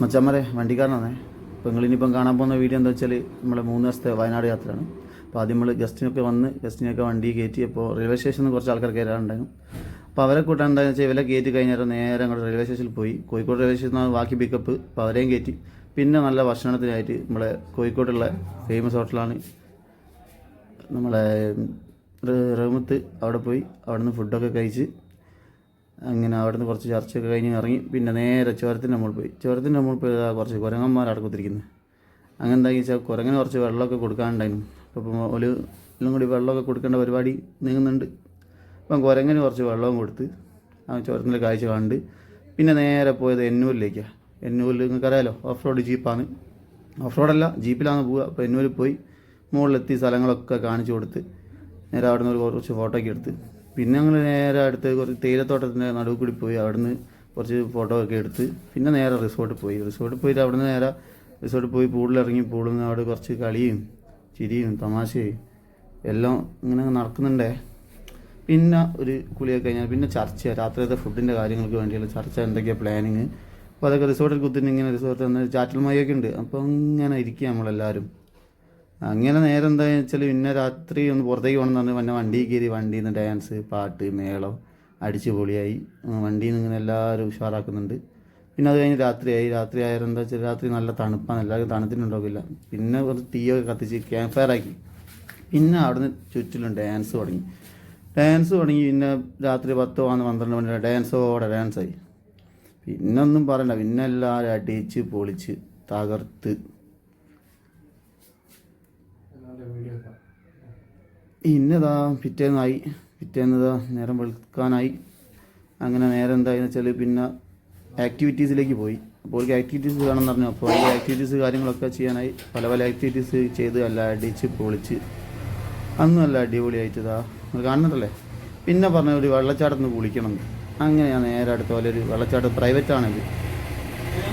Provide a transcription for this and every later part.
മച്ചമ്മരെ വണ്ടിക്കാരനാണേ. അപ്പോൾ നിങ്ങളിനിപ്പം കാണാൻ പോകുന്ന വീഡിയോ എന്താ വെച്ചാൽ നമ്മളെ മൂന്ന് ദിവസത്തെ വയനാട് യാത്രയാണ്. അപ്പോൾ ആദ്യം നമ്മൾ ഗസ്റ്റിനൊക്കെ വന്ന് ഗസ്റ്റിനൊക്കെ വണ്ടി കയറ്റി അപ്പോൾ റെയിൽവേ സ്റ്റേഷനിൽ കുറച്ച് ആൾക്കാർ കയറാറുണ്ടായിരുന്നു. അപ്പോൾ അവരെ കൂട്ടാൻ എന്താണെന്ന് വെച്ചാൽ ഇവരെ കയറ്റി കഴിഞ്ഞാൽ നേരെ അങ്ങോട്ട് റെയിൽവേ സ്റ്റേഷനിൽ പോയി. കോഴിക്കോട് റെയിൽവേ സ്റ്റേഷനിൽ ബാക്കി പിക്കപ്പ്. അപ്പോൾ അവരെയും കയറ്റി. പിന്നെ നല്ല ഭക്ഷണത്തിനായിട്ട് നമ്മളെ കോഴിക്കോട്ടുള്ള ഫേമസ് ഹോട്ടലാണ് നമ്മളെ റഹ്മത്ത്. അവിടെ പോയി അവിടെ നിന്ന് ഫുഡൊക്കെ കഴിച്ച് അങ്ങനെ അവിടുന്ന് കുറച്ച് ചർച്ചയൊക്കെ കഴിഞ്ഞ് ഇറങ്ങി. പിന്നെ നേരെ ചുരത്തിന്റെ നമ്മൾ പോയി. ചുരത്തിന്റെ നമ്മൾ പോയി കുറച്ച് കുരങ്ങന്മാർ അവിടെ കുത്തിരിക്കുന്നത് അങ്ങനെ എന്താ വെച്ചാൽ കുരങ്ങനെ കുറച്ച് വെള്ളമൊക്കെ കൊടുക്കാനുണ്ടായിരുന്നു. അപ്പം ഒരു എല്ലാം കൂടി വെള്ളമൊക്കെ കൊടുക്കേണ്ട പരിപാടി നീങ്ങുന്നുണ്ട്. അപ്പം കുരങ്ങന് കുറച്ച് വെള്ളവും കൊടുത്ത് ആ ചുരത്തിന്റെ കാഴ്ച കണ്ട് പിന്നെ നേരെ പോയത് എന്നൂരിലേക്കാണ് എന്നൂരിൽ നിങ്ങൾക്കറിയാലോ ഓഫ് റോഡ് ജീപ്പാണ്. ഓഫ് റോഡല്ല ജീപ്പിലാണ് പോവുക അപ്പോൾ എന്നൂരിൽ പോയി മുകളിലെത്തി സ്ഥലങ്ങളൊക്കെ കാണിച്ചു കൊടുത്ത് നേരെ അവിടെ നിന്ന് കുറച്ച് ഫോട്ടോ ഒക്കെ എടുത്ത് പിന്നെ ഞങ്ങൾ നേരെ അടുത്ത് കുറച്ച് തേയിലത്തോട്ടത്തിന്റെ നടുവ് കൂടി പോയി അവിടുന്ന് കുറച്ച് ഫോട്ടോ ഒക്കെ എടുത്ത് പിന്നെ നേരെ റിസോർട്ടിൽ പോയി. റിസോർട്ടിൽ പോയിട്ട് അവിടുന്ന് നേരെ റിസോർട്ടിൽ പോയി പൂളിലിറങ്ങി പൂളിൽ നിന്ന് അവിടെ കുറച്ച് കളിയും ചിരിയും തമാശയും എല്ലാം ഇങ്ങനെ നടക്കുന്നുണ്ടേ. പിന്നെ ഒരു കുളിയൊക്കെ കഴിഞ്ഞാൽ പിന്നെ ചർച്ച രാത്രിയത്തെ ഫുഡിന്റെ കാര്യങ്ങൾക്ക് വേണ്ടിയുള്ള ചർച്ച എന്തൊക്കെയാണ് പ്ലാനിങ് അപ്പോൾ അതൊക്കെ റിസോർട്ടിൽ കുത്തിന് ഇങ്ങനെ റിസോർട്ട് തന്നെ ചാറ്റൽ മയൊക്കെ ഉണ്ട്. അപ്പോൾ ഇങ്ങനെ ഇരിക്കുക നമ്മളെല്ലാവരും. അങ്ങനെ നേരം എന്താ വെച്ചാൽ പിന്നെ രാത്രി ഒന്ന് പുറത്തേക്ക് പോകണം എന്ന് പറഞ്ഞ് വണ്ടി കയറി വണ്ടിയിൽ നിന്ന് ഡാൻസ് പാട്ട് മേളം അടിച്ചു പൊളിയായി. വണ്ടിയിൽ നിന്ന് ഇങ്ങനെ എല്ലാവരും ഉഷാറാക്കുന്നുണ്ട്. പിന്നെ അത് കഴിഞ്ഞ് രാത്രിയായി. രാത്രി ആയാലും എന്താ വെച്ചാൽ രാത്രി നല്ല തണുപ്പാണ്. എല്ലാവർക്കും തണുത്തിനുണ്ടാവില്ല പിന്നെ കുറച്ച് തീയൊക്കെ കത്തിച്ച് ക്യാമ്പ് ഫയർ ആക്കി. പിന്നെ അവിടുന്ന് ചുറ്റിലും ഡാൻസ് തുടങ്ങി. ഡാൻസ് തുടങ്ങി പിന്നെ രാത്രി പത്ത് വന്ന് പന്ത്രണ്ട് മണി ഡാൻസോടെ ഡാൻസായി. പിന്നെ ഒന്നും പറയണ്ട. പിന്നെ എല്ലാവരും അടിച്ച് പൊളിച്ച് തകർത്ത് ഇന്നതാ പിറ്റേന്നായി. പിറ്റേന്നതാ നേരം വെളുക്കാനായി. അങ്ങനെ നേരം എന്തായെന്ന് വെച്ചാൽ പിന്നെ ആക്ടിവിറ്റീസിലേക്ക് പോയി. അപ്പോൾ ഒരു ആക്ടിവിറ്റീസ് വേണമെന്ന് പറഞ്ഞു. അപ്പോൾ ഈ ആക്ടിവിറ്റീസ് കാര്യങ്ങളൊക്കെ ചെയ്യാനായി പല പല ആക്ടിവിറ്റീസ് ചെയ്ത് അല്ല അടിച്ച് പൊളിച്ച് അന്നും അല്ല അടിപൊളിയായിട്ട് ഇതാ നിങ്ങൾ കാണുന്നുണ്ടല്ലേ? പിന്നെ പറഞ്ഞ ഒരു വെള്ളച്ചാട്ടത്തിന് കുളിക്കണം എന്ന്. അങ്ങനെ ഞാൻ നേരെ അടുത്ത പോലെ ഒരു വെള്ളച്ചാട്ടം പ്രൈവറ്റ് ആണിത്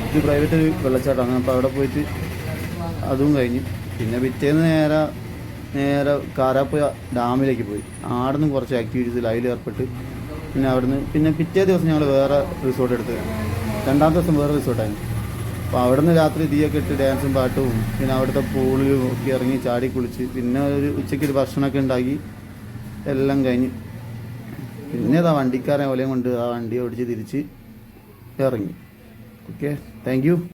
ഇത് പ്രൈവറ്റ് ഒരു വെള്ളച്ചാട്ടമാണ് അപ്പോൾ അവിടെ പോയിട്ട് അതും കഴിഞ്ഞു. പിന്നെ പിറ്റേന്ന് നേരെ നേരെ കാരാപ്പുഴ ഡാമിലേക്ക് പോയി. ആടുന്ന് കുറച്ച് ആക്ടിവിറ്റീസിൽ അതിൽ ഏർപ്പെട്ട് പിന്നെ അവിടുന്ന് പിന്നെ പിറ്റേ ദിവസം ഞങ്ങൾ വേറെ റിസോർട്ട് എടുത്തു. രണ്ടാമത്തെ ദിവസം വേറെ റിസോർട്ടായിരുന്നു അപ്പോൾ അവിടുന്ന് രാത്രി തീയൊക്കെ ഇട്ട് ഡാൻസും പാട്ടും പിന്നെ അവിടുത്തെ പൂളിലും ഒക്കെ ഇറങ്ങി ചാടി കുളിച്ച് പിന്നെ ഒരു ഉച്ചയ്ക്ക് ഒരു ഭക്ഷണമൊക്കെ ഉണ്ടാക്കി എല്ലാം കഴിഞ്ഞ്. പിന്നെ അതാ വണ്ടിക്കാരൻ ഓലയും കൊണ്ട് ആ വണ്ടി ഓടിച്ച് തിരിച്ച് ഇറങ്ങി. Okay thank